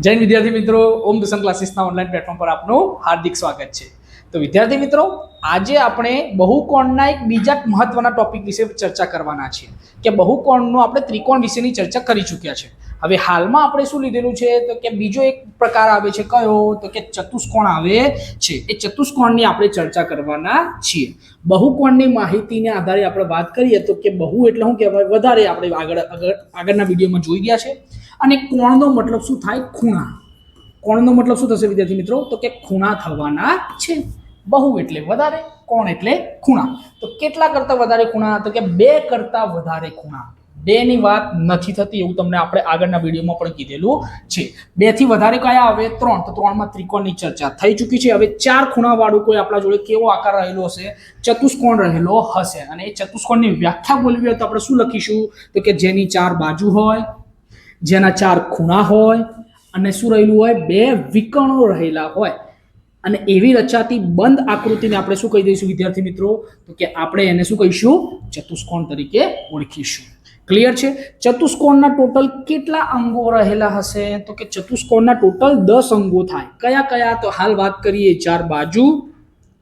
જૈન વિદ્યાર્થી મિત્રો, ઓમ દુસન ક્લાસીસના online platform પર આપનું હાર્દિક સ્વાગત છે. તો વિદ્યાર્થી મિત્રો, આજે આપણે બહુકોણના એક બીજા મહત્વના ટોપિક વિશે ચર્ચા કરવાના છીએ કે બહુકોણનો આપણે ત્રિકોણ વિશેની ચર્ચા કરી ચૂક્યા છે. હવે હાલમાં આપણે શું લીધેલું છે? તો કે બીજો એક પ્રકાર આવે છે કયો? તો કે ચતુષ્કોણ આવે છે. એ ચતુષ્કોણની આપણે ચર્ચા કરવાના છીએ. બહુકોણની માહિતીને આધારે આપણે વાત કરીએ તો કે બહુ એટલે શું કહેવાય? વધારે આપણે આગળ આગળ, આગળના વિડીયોમાં જોઈ ગયા છે. અને કોણનો મતલબ શું થાય? ખૂણા. કોણનો મતલબ શું થશે વિદ્યાર્થી મિત્રો? તો કે ખૂણા થવાના છે. બહુ એટલે વધારે, કોણ એટલે ખૂણા. તો કેટલા કરતા વધારે ખૂણા? તો કે બે કરતા વધારે ખૂણા. બેની વાત નથી થતી એવું તમને આપણે આગળના વિડીયોમાં પણ કીધેલું છે. બેથી વધારે કયા આવે? ત્રણ. તો ત્રણમાં ત્રિકોણની ચર્ચા થઈ ચૂકી છે. હવે ચાર ખૂણાવાળું કોઈ આપણા જોડે કેવો આકાર રહેલો હશે? ચતુષ્કોણ રહેલો હશે. અને એ ચતુષ્કોણની વ્યાખ્યા બોલવી હોય તો આપણે શું લખીશું? તો કે જેની ચાર બાજુ હોય જેના ચાર ખૂણા હોય અને શું રહેલું હોય, બે વિકર્ણો રહેલા હોય. અને એવી રચાતી બંધ આકૃતિને આપણે શું કહી દઈશું વિદ્યાર્થી મિત્રો? તો કે આપણે એને શું કહીશું? ચતુષ્કોણ તરીકે ઓળખીશું. ક્લિયર છે? ચતુષ્કોણના ટોટલ કેટલા અંગો રહેલા હશે? તો કે ચતુષ્કોણના ટોટલ દસ અંગો થાય. કયા કયા? તો હાલ વાત કરીએ ચાર બાજુ,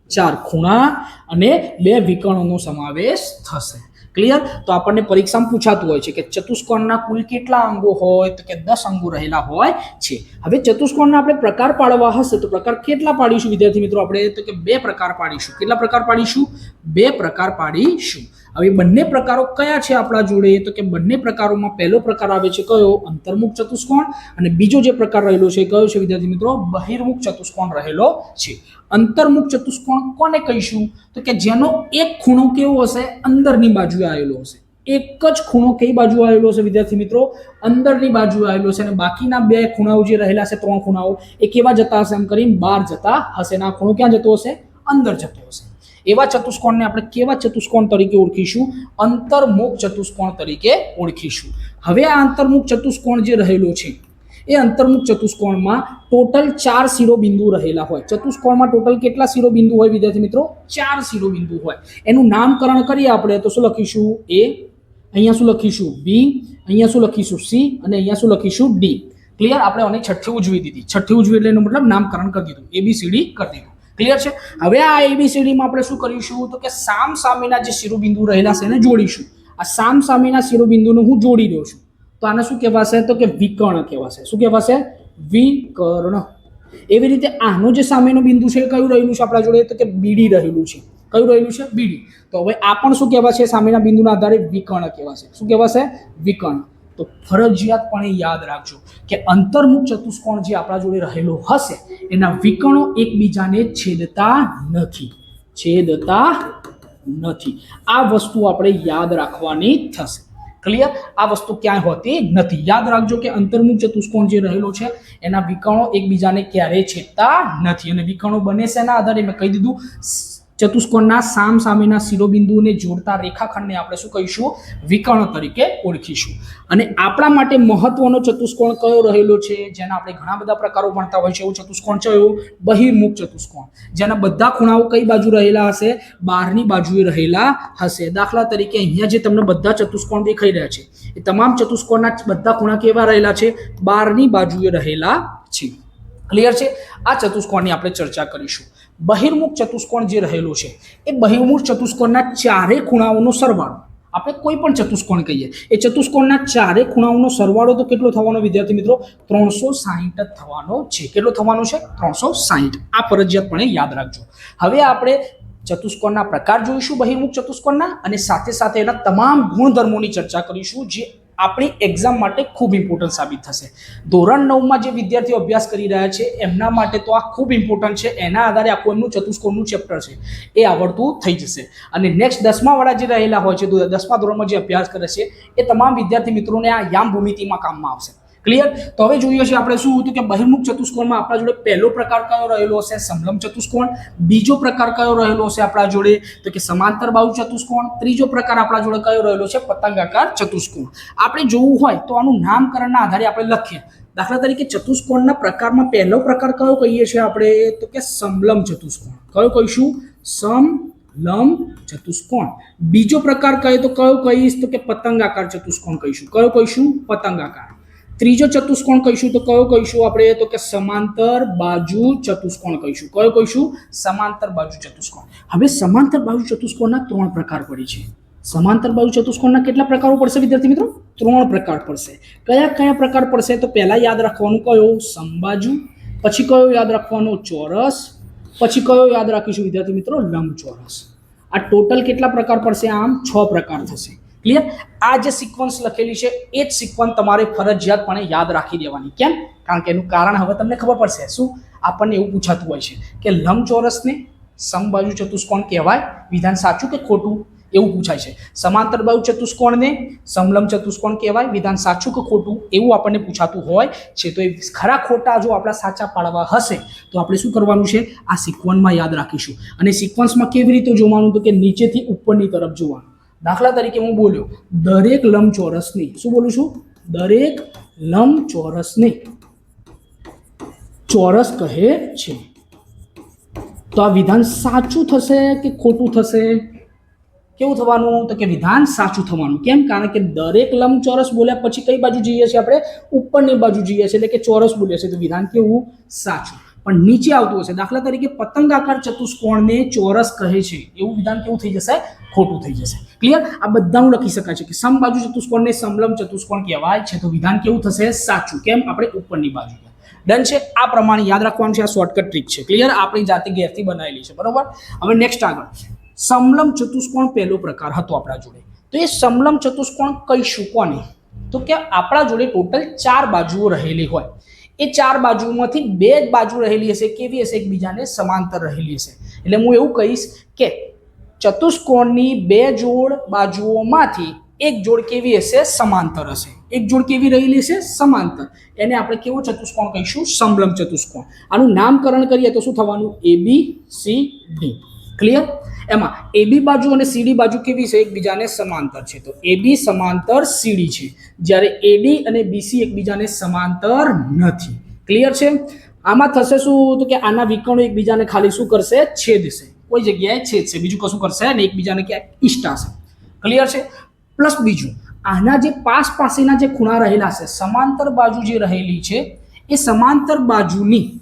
ચાર ખૂણા અને બે વિકર્ણોનો સમાવેશ થશે. ક્લિયર તો આપણને પરીક્ષામાં પૂછાતું હોય છે કે ચતુષ્કોણના કુલ કેટલા અંગો હોય? તો કે દસ અંગો રહેલા હોય છે. હવે ચતુષ્કોણના આપણે પ્રકાર પાડવા હશે તો પ્રકાર કેટલા પાડીશું? વિદ્યાર્થી મિત્રો, આપણે તો કે બે પ્રકાર પાડીશું. કેટલા પ્રકાર પાડીશું? બે પ્રકાર પાડીશું. હવે બંને પ્રકારો કયા છે આપણા જોડે? તો કે બંને પ્રકારોમાં પહેલો પ્રકાર આવે છે કયો? અંતર્મુખ ચતુષ્કોણ અને બીજો જે પ્રકાર રહેલો છે કયો છે? વિદ્યાર્થી મિત્રો, બહિર્મુખ ચતુષ્કોણ રહેલો છે. અંતર્મુખ ચતુષ્કોણ કોને કહીશું? તો કે જેનો એક ખૂણો કેવો હશે? અંદરની બાજુએ આવેલો હશે. એક જ ખૂણો કઈ બાજુ આવેલો હશે વિદ્યાર્થી મિત્રો? અંદરની બાજુ આવેલો છે અને બાકીના બે ખૂણાઓ જે રહેલા છે ત્રણ ખૂણાઓ, એ કેવા જતા હશે? એમ કરીને બહાર જતા હશે. ના ખૂણો ક્યાં જતો હશે? અંદર જતો હશે. એવા ચતુષ્કોણને આપણે કેવા ચતુષ્કોણ તરીકે ઓળખીશું? અંતર્મુખ ચતુષ્કોણ તરીકે ઓળખીશું. હવે આ અંતર્મુખ ચતુષ્કોણ જે રહેલો છે, એ અંતર્મુખ ચતુષ્કોણમાં ટોટલ ચાર શિરોબિંદુ રહેલા હોય. ચતુષ્કોણમાં ટોટલ કેટલા શિરોબિંદુ હોય વિદ્યાર્થી મિત્રો? ચાર શિરોબિંદુ હોય. એનું નામકરણ કરીએ આપણે તો શું લખીશું? એ, અહીંયા શું લખીશું? બી, અહીંયા શું લખીશું? સી અને અહીંયા શું લખીશું? ડી. ક્લિયર આપણે અને છઠ્ઠી ઉજવી દીધી. છઠ્ઠી ઉજવી એટલે એનું મતલબ નામકરણ કરી દીધું. એબીસીડી કરી દીધું. ક્લિયર છે? હવે આ એબીસીડીમાં આપણે શું કરીશું તો કે સામ સામેના જે શિરોબિંદુ રહેલા છે એને જોડીશું. આ સામ સામેના શિરોબિંદુને હું જોડી દઉં છું. તો આને શું કહેવાશે? તો કે વિકર્ણ કહેવાશે. શું કહેવાશે? વિકર્ણ. એવી રીતે આનું જે સામેનું બિંદુ છે એ કયું રહેલું છે આપણા જોડે? તો કે બીડી રહેલું છે. કયું રહેલું છે? બીડી. તો હવે આ પણ શું કહેવાશે? સામેના બિંદુના આધારે વિકર્ણ કહેવાશે. શું કહેવાશે? વિકર્ણ. તો ફરજિયાતપણે યાદ રાખજો કે અંતર્મુખ ચતુષ્કોણ જે આપણા જોડે રહેલો હશે, એના વિકર્ણો એકબીજાને છેદતા નથી. છેદતા નથી. આ વસ્તુ આપણે યાદ રાખવાની થશે. ક્લિયર આ વસ્તુ ક્યાંય હોતી નથી. યાદ રાખજો કે અંતર્મુખ ચતુષ્કોણ જે રહેલો છે, એના વિકર્ણો એકબીજાને ક્યારેય છેદતા નથી. અને વિકર્ણો બને છે એના આધારે? મેં કહી દીધું ચતુષ્કોણના સામ સામેના શિરોબિંદુને જોડતા રેખાખંડને આપણે શું કહીશું? વિકર્ણ તરીકે ઓળખીશું. અને આપણા માટે મહત્વનો ચતુષ્કોણ કયો રહેલો છે? જેના આપણે ઘણા બધા પ્રકારો ભણતા હોય છે. એવું ચતુષ્કોણ છે એવું? બહિર્મુખ ચતુષ્કોણ. જેના બધા ખૂણાઓ કઈ બાજુ રહેલા હશે? બહારની બાજુએ રહેલા હશે. દાખલા તરીકે અહીંયા જે તમને બધા ચતુષ્કોણ દેખાઈ રહ્યા છે, એ તમામ ચતુષ્કોણના બધા ખૂણા કેવા રહેલા છે? બહારની બાજુએ રહેલા છે. ક્લિયર છે? આ ચતુષ્કોણની આપણે ચર્ચા કરીશું. બહિર્મુખ ચતુષ્કોણ જે રહેલો છે, એ બહિર્મુખ ચતુષ્કોણના ચારે ખૂણાઓનો સરવાળો. આપણે કોઈ પણ ચતુષ્કોણ કહીએ, એ ચતુષ્કોણના ચારે ખૂણાઓનો સરવાળો તો કેટલો થવાનો વિદ્યાર્થી મિત્રો? ત્રણસો સાહીઠ જ થવાનો છે. કેટલો થવાનો છે? ત્રણસો સાહીઠ. આ ફરજિયાતપણે યાદ રાખજો. હવે આપણે ચતુષ્કોણના પ્રકાર જોઈશું બહિર્મુખ ચતુષ્કોણના અને સાથે સાથે એના તમામ ગુણધર્મોની ચર્ચા કરીશું જે આપણી એક્ઝામ માટે ખૂબ ઇમ્પોર્ટન્ટ સાબિત થશે. ધોરણ નવમાં જે વિદ્યાર્થીઓ અભ્યાસ કરી રહ્યા છે, એમના માટે તો આ ખૂબ ઇમ્પોર્ટન્ટ છે. એના આધારે આખું એમનું ચતુષ્કોણનું ચેપ્ટર છે. એ આવડતું થઈ જશે. અને નેક્સ્ટ દસમાવાળા જે રહેલા હોય છે, દસમા ધોરણમાં જે અભ્યાસ કરે છે, એ તમામ વિદ્યાર્થી મિત્રોને આ યામ ભૂમિતિમાં કામમાં આવશે. ક્લિયર તો હવે જોઈએ છે આપણે શું હતું કે બહિર્મુખ ચતુષ્કોણમાં આપણા જોડે પહેલો પ્રકાર કયો રહેલો હશે? સમલમ ચતુષ્કોણ. બીજો પ્રકાર કયો રહેલો હશે આપણા જોડે? તો કે સમાંતર બાહુ ચતુષ્કોણ. ત્રીજો પ્રકાર આપણા જોડે કયો રહેલો છે? પતંગાકાર ચતુષ્કોણ. આપણે જોવું હોય તો આનું નામકરણના આધારે આપણે લખીએ. દાખલા તરીકે ચતુષ્કોણના પ્રકારમાં પહેલો પ્રકાર કયો કહીએ છીએ આપણે? તો કે સમલમ ચતુષ્કોણ. કયો કહીશું? સમ લમ ચતુષ્કોણ. બીજો પ્રકાર કયો તો કયો કહીશ? તો કે પતંગાકાર ચતુષ્કોણ કહીશું. કયો કહીશું? પતંગાકાર. ત્રીજો ચતુષ્કોણ કહીશું તો કયો કહીશું આપણે? તો કે સમાંતર બાજુ ચતુષ્કોણ કહીશું. કયો કહીશું? સમાંતર બાજુ ચતુષ્કોણ. હવે સમાંતર બાજુ ચતુષ્કોણના ત્રણ પ્રકાર પડે છે. સમાંતર બાજુ ચતુષ્કોણના કેટલા પ્રકારો પડશે વિદ્યાર્થી મિત્રો? ત્રણ પ્રકાર પડશે. કયા કયા પ્રકાર પડશે? તો પહેલાં યાદ રાખવાનું કયો? સમબાજુ પછી કયો યાદ રાખવાનો? ચોરસ. પછી કયો યાદ રાખીશું વિદ્યાર્થી મિત્રો? લંબચોરસ. આ ટોટલ કેટલા પ્રકાર પડશે આમ? છ પ્રકાર થશે. ક્લિયર આ જે સિક્વન્સ લખેલી છે, એ જ સિક્વન્સ તમારે ફરજિયાતપણે યાદ રાખી દેવાની. કેમ? કારણ કે એનું કારણ હવે તમને ખબર પડશે. શું? આપણને એવું પૂછાતું હોય છે કે લંબચોરસને સમબાજુ ચતુષ્કોણ કહેવાય? વિધાન સાચું કે ખોટું? એવું પૂછાય છે. સમાંતર બાજુ ચતુષ્કોણને સમલંબ ચતુષ્કોણ કહેવાય? વિધાન સાચું કે ખોટું? એવું આપણને પૂછાતું હોય છે. તો એ ખરા ખોટા જો આપણા સાચા પાડવા હશે, તો આપણે શું કરવાનું છે? આ સિક્વન્સમાં યાદ રાખીશું. અને સિક્વન્સમાં કેવી રીતે જોવાનું? તો કે નીચેથી ઉપરની તરફ જોવાનું. દાખલા તરીકે હું બોલ્યો, દરેક લંબચોરસની, શું બોલું છું? દરેક લંબચોરસને ચોરસ કહે છે. તો આ વિધાન સાચું થશે કે ખોટું થશે? કેવું થવાનું? તો કે વિધાન સાચું થવાનું. કેમ? કારણ કે દરેક લંબચોરસ બોલ્યા પછી કઈ બાજુ જઈએ છીએ આપણે? ઉપરની બાજુ જઈએ છીએ, એટલે કે ચોરસ બોલીએ છીએ. તો વિધાન કેવું? સાચું. પણ નીચે આવતું હશે. દાખલા તરીકે પતંગ આકાર ચતુષ્કોણને ચોરસ કહે છે. એવું વિધાન કેવું થઈ જશે? ખોટું થઈ જશે. ક્લિયર આ બધાનું લખી શકાય છે કે સમબાજુ ચતુષ્કોણને સમલંબ ચતુષ્કોણ કહેવાય છે. તો વિધાન કેવું થશે? સાચું. કેમ? આપણે ઉપરની બાજુ ડન છે? આ પ્રમાણે યાદ રાખવાનું છે. આ શોર્ટકટ ટ્રીક છે. ક્લિયર આપણી જાતે ઘેરથી બનાવેલી છે. બરોબર? હવે નેક્સ્ટ આગળ. સમલંબ ચતુષ્કોણ પહેલો પ્રકાર હતો આપણા જોડે. તો એ સમલંબ ચતુષ્કોણ કહીશું કોને? તો કે આપણા જોડે ટોટલ ચાર બાજુઓ રહેલી હોય. એ ચાર બાજુઓમાંથી બે જ બાજુ રહેલી હશે, કેવી હશે એકબીજાને સમાંતર રહેલી હશે. એટલે હું એવું કહીશ કે ચતુષ્કોણની બે જોડ બાજુઓમાંથી એક જોડ કેવી હશે? સમાંતર હશે. એક જોડ કેવી રહેલી હશે? સમાંતર. એને આપણે કેવો ચતુષ્કોણ કહીશું? સમલંબ ચતુષ્કોણ. આનું નામકરણ કરીએ તો શું થવાનું? A B C D clear એમાં એબી બાજુ અને સીડી બાજુ કેવી છે? એકબીજાને સમાંતર છે. તો એબી સમાંતર સીડી છે. જ્યારે એડી અને બીસી એકબીજાને સમાંતર નથી. ક્લિયર છે? આમાં થશે શું? તો કે આના વિકર્ણો એકબીજાને ખાલી શું કરશે? છેદશે કોઈ જગ્યાએ છેદશે બીજું કશું કરશે અને એકબીજાને ક્યાંક ઈષ્ટાશે ક્લિયર છે? પ્લસ બીજું, આના જે પાસ પાસેના જે ખૂણા રહેલા છે, સમાંતર બાજુ જે રહેલી છે, એ સમાંતર બાજુની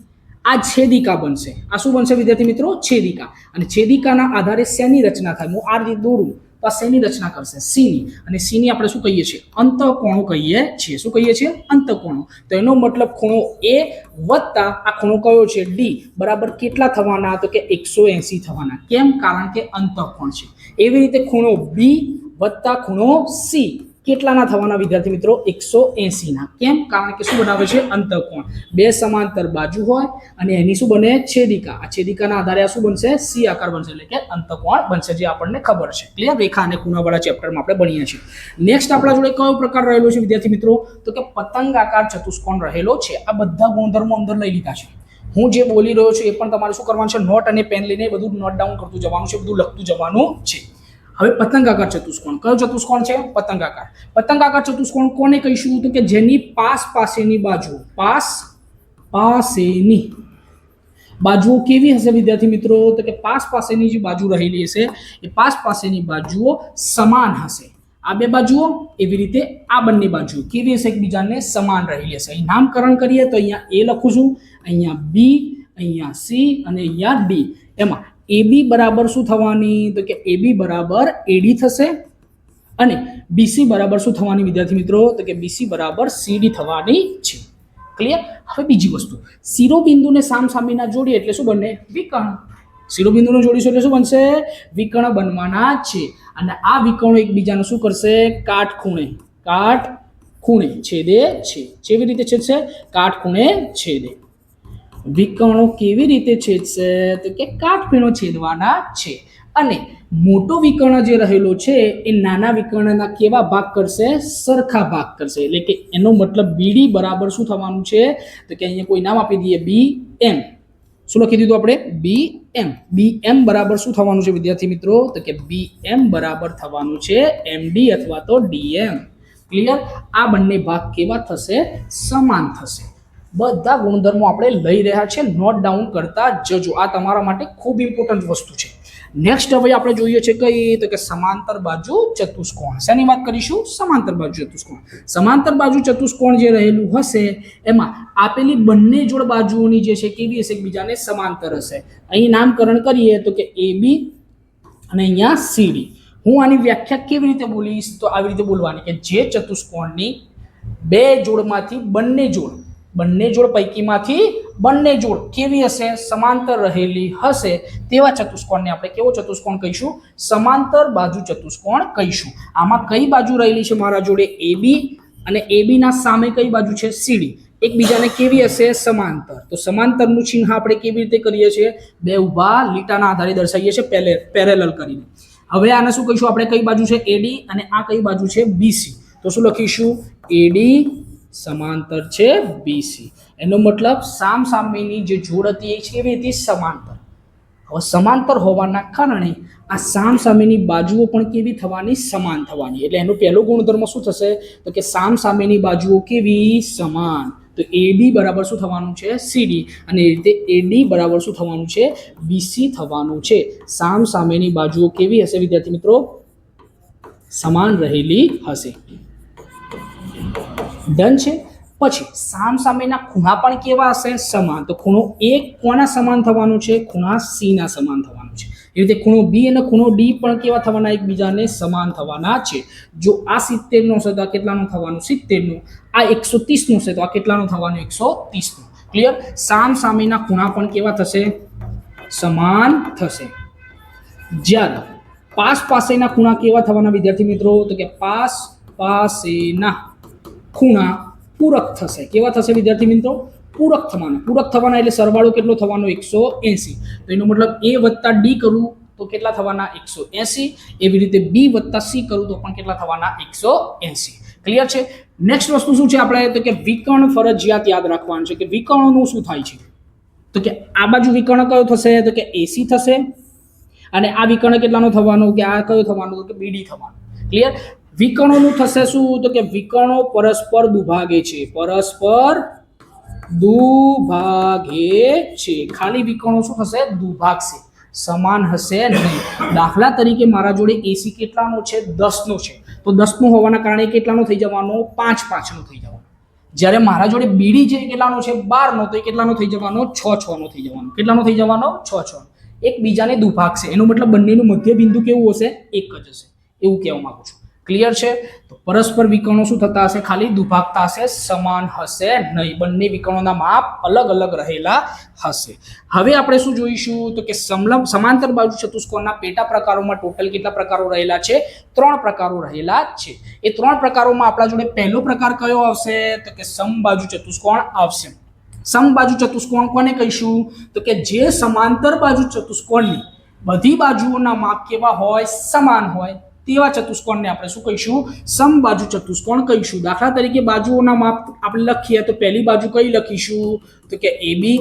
આ છેદિકા બનશે. આ શું બનશે વિદ્યાર્થી મિત્રો? છેદિકા. અને છેદિકાના આધારે શેની રચના થાય? હું આ રીતે દોરું તો આ શેની રચના કરશે? સીની. અને સીની આપણે શું કહીએ છીએ? અંતઃકોણો કહીએ છીએ. શું કહીએ છીએ? અંતકોણો. તો એનો મતલબ ખૂણો એ વત્તા આ ખૂણો કયો છે? ડી. બરાબર કેટલા થવાના? તો કે એકસો એંસી થવાના. કેમ? કારણ કે અંતઃકોણ છે. એવી રીતે ખૂણો બી વત્તા ખૂણો સી. કેટલાના થવાના વિદ્યાર્થી મિત્રો? એકસો એંસીના કેમ? કારણ કે શું બનાવે છે? અંતકોણ. બે સમાંતર બાજુ હોય અને એની શું બને? છેદિકા. આ છેદિકાના આધારે આ શું બનશે? સી આકાર બનશે. એટલે કે અંતકોણ બનશે, જે આપણને ખબર છે. ક્લિયર રેખા અને ખૂણાવાળા ચેપ્ટરમાં આપણે ભણીએ છીએ. નેક્સ્ટ આપણા જોડે કયો પ્રકાર રહેલો છે વિદ્યાર્થી મિત્રો? તો કે પતંગ આકાર ચતુષ્કોણ રહેલો છે. આ બધા ગુણધર્મો અંદર લઈ લીધા છે. હું જે બોલી રહ્યો છું એ પણ તમારે શું કરવાનું છે? નોટ અને પેન લઈને બધું નોટ ડાઉન કરતું જવાનું છે, બધું લખતું જવાનું છે. હવે પતંગાકાર ચતુષ્કોણ. કયો ચતુષ્કોણ છે? પતંગાકાર. પતંગાકાર ચતુષ્કોણ કોને કહીશું? તો કે જેની પાસ પાસેની બાજુ. પાસ પાસેની. બાજુઓ કેવી હશે વિદ્યાર્થી મિત્રો? તો કે પાસ પાસેની જે બાજુ રહેલી હશે, એ પાસ પાસેની બાજુઓ સમાન હશે. આ બે બાજુઓ એવી રીતે આ બંને બાજુઓ કેવી હશે એકબીજાને? સમાન રહેલી હશે. અહીં નામકરણ કરીએ તો અહીંયા એ લખું છું. અહીંયા બી, અહીંયા સી અને અહીંયા ડી. એમાં એબી બરાબર શું થવાની? તો કે એબી બરાબર એડી થશે. અને બીસી બરાબર શું થવાની વિદ્યાર્થી મિત્રો? તો કે બીસી બરાબર સીડી થવાની છે. ક્લિયર હવે બીજી વસ્તુ. શિરોબિંદુને સામસામીના જોડીએ એટલે શું બને વિકર્ણ. શિરોબિંદુને જોડીશું એટલે શું બનશે? વિકર્ણ બનવાના છે. અને આ વિકર્ણો એકબીજાને શું કરશે? કાટ ખૂણે કાટ ખૂણે છેદે છે. કેવી રીતે છેદશે? કાટ ખૂણે છેદે. વિકર્ણો કેવી રીતે છેદશે તો કે કાટખીણો છેદવાના છે. અને મોટો વિકર્ણ જે રહેલો છે, એ નાના વિકર્ણના કેવા ભાગ કરશે? સરખા ભાગ કરશે. એટલે કે એનો મતલબ બીડી બરાબર શું થવાનું છે? તો કે અહીંયા કોઈ નામ આપી દઈએ બી એમ શું લખી દીધું આપણે? બી એમ બી એમ બરાબર શું થવાનું છે, વિદ્યાર્થી મિત્રો? તો કે બી એમ બરાબર થવાનું છે એમડી અથવા તો ડીએમ ક્લિયર આ બંને ભાગ કેવા થશે? સમાન થશે. બધા ગુણધર્મો આપણે લઈ રહ્યા છે નોટ ડાઉન કરતા જજો. આ તમારા માટે ખૂબ ઇમ્પોર્ટન્ટ વસ્તુ છે. નેક્સ્ટ હવે આપણે જોઈએ છે કઈ, તો કે સમાંતર બાજુ ચતુષ્કોણ. શેની વાત કરીશું? સમાંતર બાજુ ચતુષ્કોણ. સમાંતર બાજુ ચતુષ્કોણ જે રહેલું હશે, એમાં આપેલી બંને જોડ બાજુઓની જે છે કેવી હશે? એકબીજાને સમાંતર હશે. અહીં નામકરણ કરીએ તો કે એ બી અને અહીંયા સીડી હું આની વ્યાખ્યા કેવી રીતે બોલીશ? તો આવી રીતે બોલવાની કે જે ચતુષ્કોણની બે જોડમાંથી બંને જોડ બંને જોડ પૈકીમાંથી બંને જોડ કેવી હશે? સમાંતર રહેલી હશે. તેવા ચતુષ્કોણને આપણે કેવો ચતુષ્કોણ કહીશું? સમાંતર બાજુ ચતુષ્કોણ કહીશું. આમાં કઈ બાજુ રહેલી છે મારા જોડે? એ બી અને એ ના સામે કઈ બાજુ છે? સીડી એકબીજાને કેવી હશે? સમાંતર. તો સમાંતરનું ચિહ્ન આપણે કેવી રીતે કરીએ છીએ? બે ઊભા લીટાના આધારે દર્શાવીએ છીએ પેલે, પેરેલલ કરીને. હવે આને શું કહીશું? આપણે કઈ બાજુ છે? એડી અને આ કઈ બાજુ છે? બીસી તો શું લખીશું? એડી સમાંતર છે બીસી એનો મતલબ સામ સામેની જે જોડ હતી એ કેવી હતી? સમાંતર. હવે સમાંતર હોવાના કારણે આ સામ સામેની બાજુઓ પણ કેવી થવાની? સમાન થવાની. એટલે એનો પહેલો ગુણધર્મ શું થશે? તો કે સામ સામેની બાજુઓ કેવી? સમાન. તો એડી બરાબર શું થવાનું છે? સીડી અને એ રીતે એડી બરાબર શું થવાનું છે? બીસી થવાનું છે. સામ સામેની બાજુઓ કેવી હશે? વિદ્યાર્થી મિત્રો? સમાન રહેલી હશે. ડન છે. પછી સામ સામેના ખૂણા પણ કેવા હશે? સમાન. તો ખૂણો એક કોના સમાન થવાનું છે? ખૂણા સીના સમાન થવાનું છે. એ રીતે ખૂણો બી અને ખૂણો ડી પણ કેવા થવાના? એકબીજાને સમાન થવાના છે. જો આ સિત્તેરનો છે તો આ કેટલાનું થવાનું? સિત્તેરનું. આ એકસો ત્રીસનું છે તો આ કેટલાનું થવાનું? એકસો ત્રીસનું. ક્લિયર સામ સામેના ખૂણા પણ કેવા થશે? સમાન થશે. જ્યારે પાસ પાસેના ખૂણા કેવા થવાના વિદ્યાર્થી મિત્રો? તો કે પાસ પાસેના. ખૂણા પૂરક થશે. કેવા થશે વિદ્યાર્થી મિત્રો? પૂરક થવાના. પૂરક થવાના એટલે સરવાળો કેટલો થવાનો? એકસો એંસી. તો એનો મતલબ એ વત્તા ડી કરું તો કેટલા થવાના? એકસો એંસી. એવી રીતે બી વત્તા સી કરું તો પણ કેટલા થવાના? એકસો એંસી. ક્લિયર છે? નેક્સ્ટ વસ્તુ શું છે આપણે? તો કે વિકર્ણ ફરજિયાત યાદ રાખવાનું છે કે વિકર્ણનું શું થાય છે? તો કે આ બાજુ વિકર્ણ કયો થશે? તો કે એસી થશે. અને આ વિકર્ણ કેટલાનો થવાનો? કે આ કયો થવાનો? કે બીડી થવાનો. ક્લિયર વિકર્ણોનું થશે શું? તો કે વિકર્ણો પરસ્પર દુભાગે છે. પરસ્પર દુભાગે છે. ખાલી વિકર્ણો શું થશે? દુભાગશે. સમાન હશે નહીં. દાખલા તરીકે મારા જોડે એસી કેટલાનો છે? દસનો છે. તો દસનો હોવાના કારણે કેટલાનો થઈ જવાનો? પાંચ પાંચનો થઈ જવાનો. જ્યારે મારા જોડે બીડી જે કેટલાનો છે? બારનો, તો એ કેટલાનો થઈ જવાનો? છ છનો થઈ જવાનો. કેટલાનો થઈ જવાનો? છ છ એકબીજાને દુભાગશે. એનો મતલબ બંનેનું મધ્ય બિંદુ કેવું હશે? એક જ હશે. એવું કહેવા માગું છું. ક્લિયર છે? તો પરસ્પર વિકર્ણો શું થતા હશે? ખાલી દુભાગતા હશે, સમાન હશે નહીં. બંને વિકર્ણોના માપ અલગ અલગ રહેલા હશે. હવે આપણે શું જોઈશું? તો કે સમલંબ, સમાંતર બાજુ ચતુષ્કોણના પેટા પ્રકારોમાં ટોટલ કેટલા પ્રકારો રહેલા છે? ત્રણ પ્રકારો રહેલા છે. એ ત્રણ પ્રકારોમાં આપણા જોડે પહેલો પ્રકાર કયો આવશે? તો કે સમબાજુ ચતુષ્કોણ આવશે. સમબાજુ ચતુષ્કોણ કોને કહીશું? તો કે જે સમાંતર બાજુ ચતુષ્કોણની બધી બાજુઓના માપ કેવા હોય? સમાન હોય. તેવા ચતુષ્કોણને આપણે શું કહીશું? સમબાજુ ચતુષ્કોણ કહીશું. દાખલા તરીકે બાજુઓના માપ આપણે લખીએ તો પહેલી બાજુ કઈ લખીશું? તો કે એબી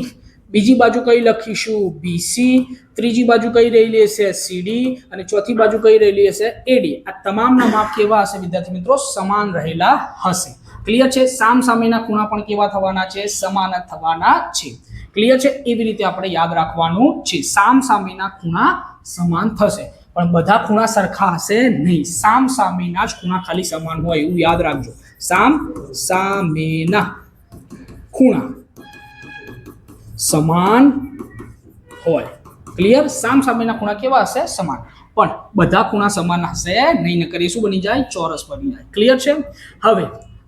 બીજી બાજુ કઈ લખીશું? બીસી ત્રીજી બાજુ કઈ રહેલી હશે? સીડી અને ચોથી બાજુ કઈ રહેલી હશે? એડી આ તમામના માપ કેવા હશે વિદ્યાર્થી મિત્રો? સમાન રહેલા હશે. ક્લિયર છે? સામ સામેના ખૂણા પણ કેવા થવાના છે? સમાન થવાના છે. ક્લિયર છે? એવી રીતે આપણે યાદ રાખવાનું છે. સામ સામેના ખૂણા સમાન થશે. પણ બધા ખૂણા સરખા હશે નહીં. સામ સામેના જ ખૂણા ખાલી સમાન હોય એવું યાદ રાખજો. સામ સામેના ખૂણા સમાન હોય. ક્લિયર સામ સામેના ખૂણા કેવા હશે? સમાન. પણ બધા ખૂણા સમાન હશે નહીં. નકર એ શું બની જાય? ચોરસ બની જાય. ક્લિયર છે? હવે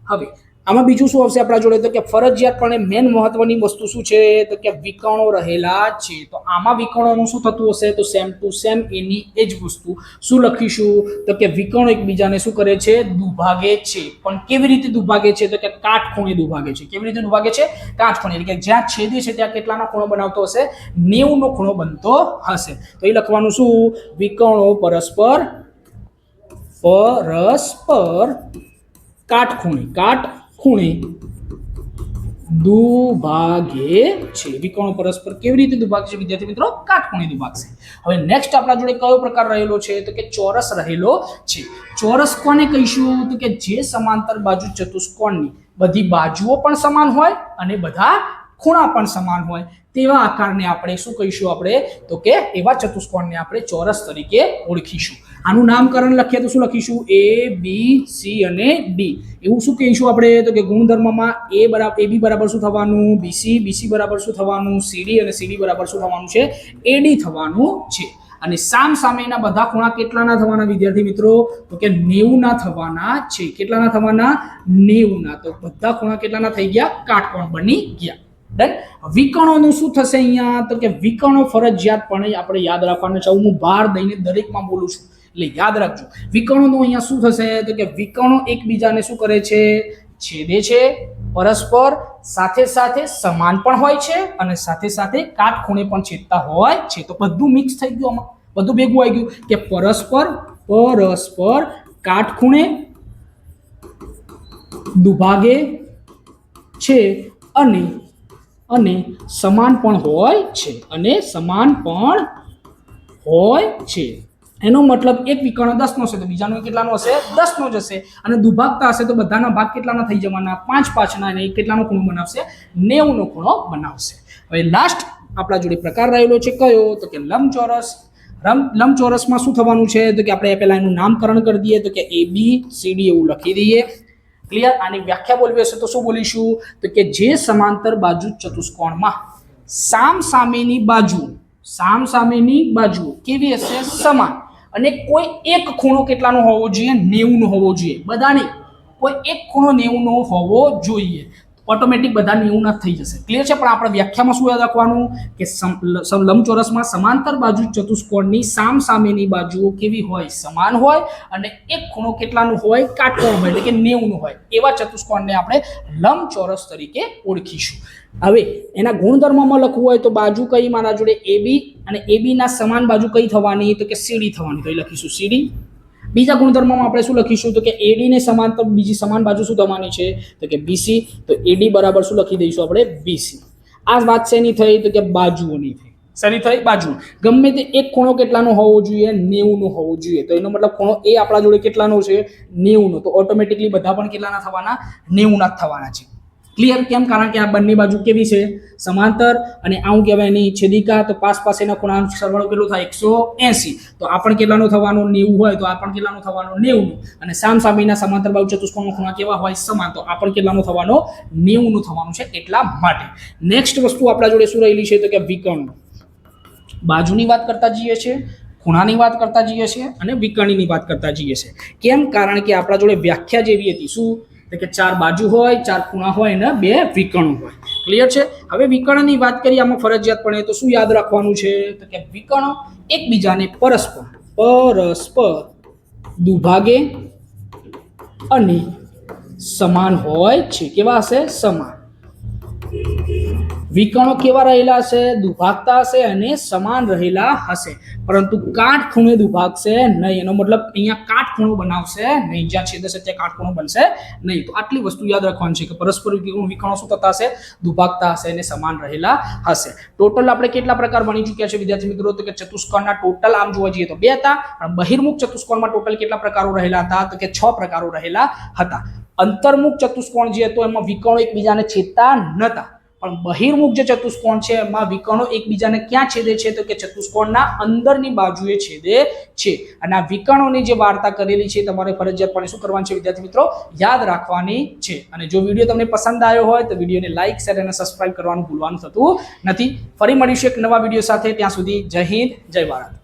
હવે આમાં બીજું શું આવશે આપણા જોડે? તો કે ફરજિયાતપણે મેન મહત્વની વસ્તુ શું છે? તો કે વિકર્ણો રહેલા છે. તો આમાં વિકર્ણોનું શું થતું હશે? તો સેમ ટુ સેમ એની એ જ વસ્તુ. શું લખીશું? તો કે વિકર્ણો એકબીજાને શું કરે છે? દુભાગે છે. પણ કેવી રીતે દુભાગે છે? તો કે કાટખૂણે દુભાગે છે. કેવી રીતે દુભાગે છે? કાટખૂણે. એટલે કે જ્યાં છેદે છે, ત્યાં કેટલાનો ખૂણો બનાવતો હશે? નેવુંનો ખૂણો બનતો હશે. તો એ લખવાનું શું? વિકર્ણો પરસ્પર પરસ્પર કાટખૂણે. કાટ ખૂણે દુભાગે છે. વિકર્ણો પરસ્પર કેવી રીતે દુભાગશે વિદ્યાર્થી મિત્રો, કાટખૂણે દુભાગશે. હવે નેક્સ્ટ આપણા જોડે કયો પ્રકાર રહેલો છે? તો કે ચોરસ રહેલો છે. ચોરસ કોને કહીશું? તો કે જે સમાંતર બાજુ ચતુષ્કોણની બધી બાજુઓ પણ સમાન હોય અને બધા ખૂણા પણ સમાન હોય તેવા આકારને આપણે શું કહીશું આપણે? તો કે એવા ચતુષ્કોણને આપણે ચોરસ તરીકે ઓળખીશું. આનું નામકરણ લખીએ તો શું લખીશું? એ બી સી અને ડી એવું શું કહીશું આપણે? તો કે ગુણધર્મમાં એ બરાબર એ બી બરાબર શું થવાનું? બીસી બીસી બરાબર શું થવાનું? સીડી અને સીડી બરાબર શું થવાનું છે? એડી થવાનું છે. અને સામ સામેના બધા ખૂણા કેટલાના થવાના વિદ્યાર્થી મિત્રો? તો કે નેવુંના થવાના છે. કેટલાના થવાના? નેવુંના. તો બધા ખૂણા કેટલાના થઈ ગયા? કાટકોણ બની ગયા. ડન વિકર્ણોનું શું થશે અહીંયા? તો કે વિકર્ણો ફરજિયાતપણે આપણે યાદ રાખવાનું છે. હું ભાર દઈને દરેકમાં બોલું છું. એટલે યાદ રાખજો. વિકર્ણોનું અહીંયા શું થશે? તો કે વિકર્ણો એકબીજાને શું કરે છે? છેદે છે. પરસ્પર સાથે સાથે સમાન પણ હોય છે અને સાથે સાથે કાટખૂણે પણ છેદતા હોય છે. તો બધું મિક્સ થઈ ગયું આમાં. બધું ભેગું આવી ગયું. કે પરસ્પર પરસ્પર કાટખૂણે દુભાગે છે અને અને સમાન પણ હોય છે. અને સમાન પણ હોય છે. એનો મતલબ એક વિકર્ણ દસનો હશે તો બીજાનો કેટલાનો હશે? દસનો જ હશે. અને દુભાગતા હશે તો બધાના ભાગ કેટલાના થઈ જવાના? પાંચ પાંચના અને કેટલાનો ખૂણો બનાવશે? નેવુંનો ખૂણો બનાવશે. હવે લાસ્ટ આપણા જોડે પ્રકાર રહેલો છે કયો? તો કે લંબચોરસ. રમ, લંબચોરસમાં શું થવાનું છે? તો કે આપણે પહેલાં એનું નામકરણ કરી દઈએ. તો કે એ બી સી ડી એવું લખી દઈએ. ક્લિયર આની વ્યાખ્યા બોલવી હશે તો શું બોલીશું? તો કે જે સમાંતર બાજુ ચતુષ્કોણમાં સામ સામેની બાજુ સામ સામેની બાજુ કેવી હશે? સમાન. અને કોઈ એક ખૂણો કેટલાનો હોવો જોઈએ? નેવું નો હોવો જોઈએ. બધા નહીં કોઈ એક ખૂણો નેવું નો હોવો જોઈએ. ઓટોમેટિક બધા નેવું ન થઈ જશે. ક્લિયર છે? પણ આપણે વ્યાખ્યામાં શું યાદ રાખવાનું? કે સમ- લંબચોરસમાં સમાંતર બાજુ ચતુષ્કોણની સામ સામેની બાજુઓ કેવી હોય? સમાન હોય અને એક ખૂણો કેટલાનું હોય? કાટકોણ હોય, એટલે કે નેવું હોય. એવા ચતુષ્કોણને આપણે લંબચોરસ તરીકે ઓળખીશું. હવે, એના ગુણધર્મમાં લખવું હોય તો બાજુ કઈ? મારા જોડે એબી અને એબીના સમાન બાજુ કઈ થવાની? તો કે સીડી થવાની. તો એ લખીશું સીડી બીજા ગુણધર્મમાં આપણે શું લખીશું? તો કે એડીને સમાંતર બીજી સમાન બાજુ શું થવાની છે? તો કે બીસી તો એડી બરાબર શું લખી દઈશું આપણે? બીસી આ વાત શેની થઈ? તો કે બાજુઓની થઈ. શેની થઈ? બાજુ ગમે તે એક ખૂણો કેટલાનો હોવો જોઈએ? નેવું નો હોવો જોઈએ. તો એનો મતલબ ખૂણો એ આપણા જોડે કેટલાનો છે? નેવું તો ઓટોમેટિકલી બધા પણ કેટલાના થવાના? નેવુંના જ થવાના છે. ક્લિયર કેમ? કારણ કે આ બંને બાજુ કેવી છે? સમાંતર અને આવું કહેવાય એની છેદિકા, તો પાસ પાસેના ખૂણાનો સરવાળો કેટલો થાય? એકસો એસી. તો આ પણ કેટલાનો થવાનો? નેવું હોય, તો આ પણ કેટલાનો થવાનો? નેવું અને સામ સામેના સમાંતર બાજુ ચતુષ્કોણનો ખૂણા કેવા હોય? સમાન. તો આ પણ કેટલાનો થવાનો? નેવું થવાનું છે એટલા માટે. નેક્સ્ટ વસ્તુ આપણા જોડે શું રહેલી છે? તો કે વિકર્ણ. બાજુની વાત કરતા જઈએ છીએ, ખૂણાની વાત કરતા જઈએ છીએ અને વિકર્ણીની વાત કરતા જઈએ છીએ. કેમ? કારણ કે આપણા જોડે વ્યાખ્યા જેવી હતી. શું? તો કે ચાર બાજુ હોય, ચાર ખૂણા હોય અને બે વિકર્ણ હોય. ક્લિયર છે? હવે વિકર્ણની વાત કરીએ, આમાં ફરજિયાતપણે તો શું યાદ રાખવાનું છે? તો કે વિકર્ણ એકબીજાને પરસ્પર પરસ્પર દુભાગે અને સમાન હોય છે. કેવા હશે? સમાન. વિકર્ણો કેવા રહેલા હશે? દુભાગતા હશે અને સમાન રહેલા હશે. પરંતુ કાટખૂણે દુભાગશે નહીં. એનો મતલબ અહીંયા કાટખૂણો બનાવશે નહીં. જ્યાં છેદ હશે ત્યાં કાટખૂણો બનશે નહીં. તો આટલી વસ્તુ યાદ રાખવાની છે કે પરસ્પર વિકર્ણો શું થતા હશે? દુભાગતા હશે અને સમાન રહેલા હશે. ટોટલ આપણે કેટલા પ્રકાર બની ચૂક્યા છે વિદ્યાર્થી મિત્રો? તો કે ચતુષ્કોણના ટોટલ આમ જોવા જઈએ તો બે હતા. પણ બહિર્મુખ ચતુષ્કોણમાં ટોટલ કેટલા પ્રકારો રહેલા હતા? તો કે છ પ્રકારો રહેલા હતા. અંતર્મુખ ચતુષ્કોણ જે હતો, એમાં વિકર્ણો એકબીજાને છેદતા નહોતા. પણ બહિર્મુખ જે ચતુષ્કોણ છે, એમાં વિકર્ણો એકબીજાને ક્યાં છેદે છે તો કે ચતુષ્કોણના અંદરની બાજુએ છેદે છે. અને આ વિકર્ણોની જે વાર્તા કરેલી છે તમારે ફરજિયાતપણે શું કરવાનું છે વિદ્યાર્થી મિત્રો? યાદ રાખવાની છે. અને જો વીડિયો તમને પસંદ આવ્યો હોય તો વિડીયોને લાઇક શેર અને સબસ્ક્રાઇબ કરવાનું ભૂલવાનું થતું નથી. ફરી મળીશું એક નવા વીડિયો સાથે. ત્યાં સુધી જય હિન્દ, જય ભારત.